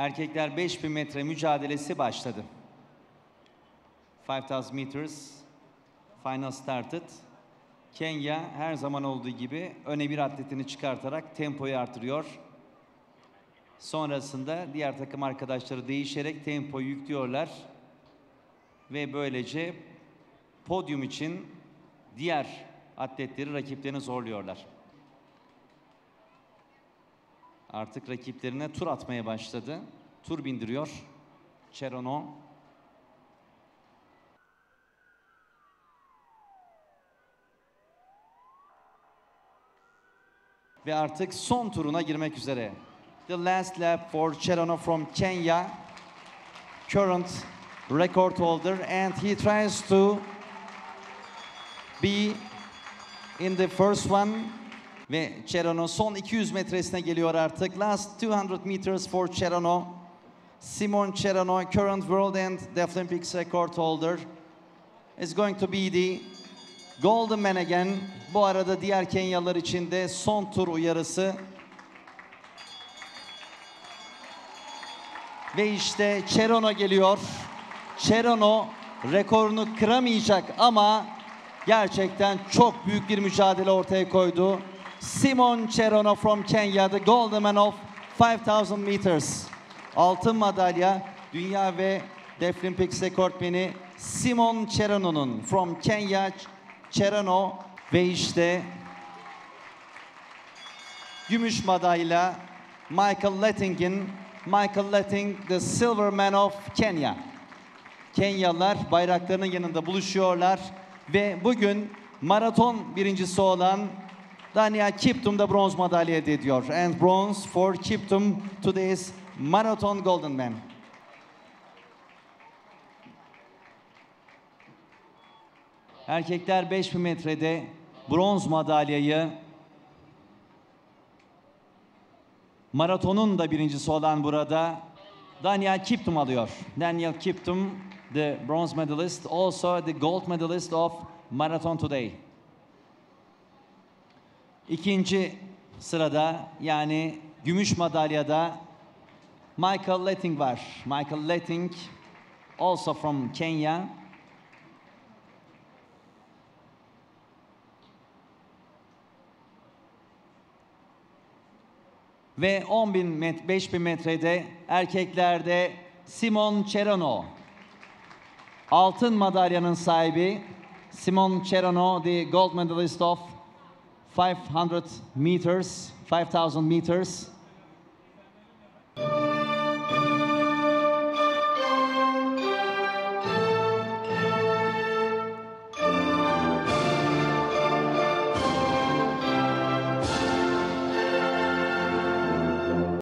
Erkekler 5000 metre mücadelesi başladı. 5000 meters final started. Kenya her zaman olduğu gibi öne bir atletini çıkartarak tempoyu artırıyor. Sonrasında diğer takım arkadaşları değişerek tempoyu yüklüyorlar. Ve böylece podyum için diğer atletleri rakiplerini zorluyorlar. Artık rakiplerine tur atmaya başladı. Tur bindiriyor. Cherono. Ve artık son turuna girmek üzere. The last lap for Cherono from Kenya. Current record holder and he tries to be in the first one ve Cherono son 200 metresine geliyor artık. Last 200 meters for Cherono. Simon Cherono, current world and Deaflympics record holder, is going to be the golden man again. Bu arada diğer Kenyalılar için de son tur uyarısı. Ve işte Cherono geliyor. Cherono rekorunu kıramayacak ama gerçekten çok büyük bir mücadele ortaya koydu. Simon Cherono from Kenya, the golden man of 5000 meters. Altın madalya dünya ve Deaflympics rekortmeni Simon Cherono'nun from Kenya Cherono ve işte gümüş madalya Michael Letting'in Michael Letting the silver man of Kenya. Kenyalılar bayraklarının yanında buluşuyorlar ve bugün maraton birincisi olan Daniel Kiptum da bronz madalya elde ediyor. And bronze for Kiptum today's marathon golden man. Erkekler 5000 metrede bronz madalyayı maratonun da birincisi olan burada Daniel Kiptum alıyor. Daniel Kiptum, the bronze medalist, also the gold medalist of marathon today. İkinci sırada yani gümüş madalyada Michael Letting var. Michael Letting also from Kenya. Ve 10 bin met 5 bin metrede erkeklerde Simon Cherono. Altın madalyanın sahibi Simon Cherono, the gold medalist of 500 meters, 5000 meters.